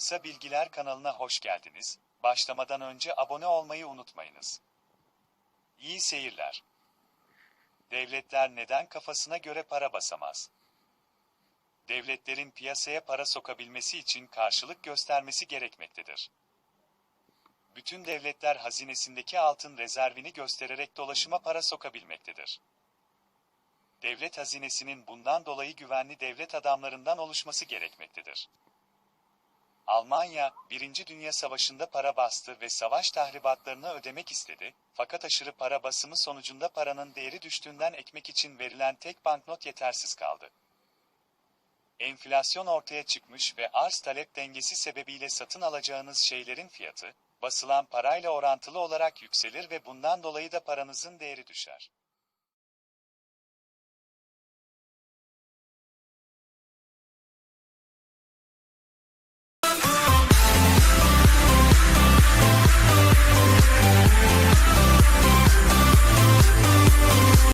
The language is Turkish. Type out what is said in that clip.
Kısa Bilgiler kanalına hoş geldiniz. Başlamadan önce abone olmayı unutmayınız. İyi seyirler. Devletler neden kafasına göre para basamaz? Devletlerin piyasaya para sokabilmesi için karşılık göstermesi gerekmektedir. Bütün devletler hazinesindeki altın rezervini göstererek dolaşıma para sokabilmektedir. Devlet hazinesinin bundan dolayı güvenli devlet adamlarından oluşması gerekmektedir. Almanya, Birinci Dünya Savaşı'nda para bastı ve savaş tahribatlarını ödemek istedi, fakat aşırı para basımı sonucunda paranın değeri düştüğünden ekmek için verilen tek banknot yetersiz kaldı. Enflasyon ortaya çıkmış ve arz-talep dengesi sebebiyle satın alacağınız şeylerin fiyatı, basılan parayla orantılı olarak yükselir ve bundan dolayı da paranızın değeri düşer.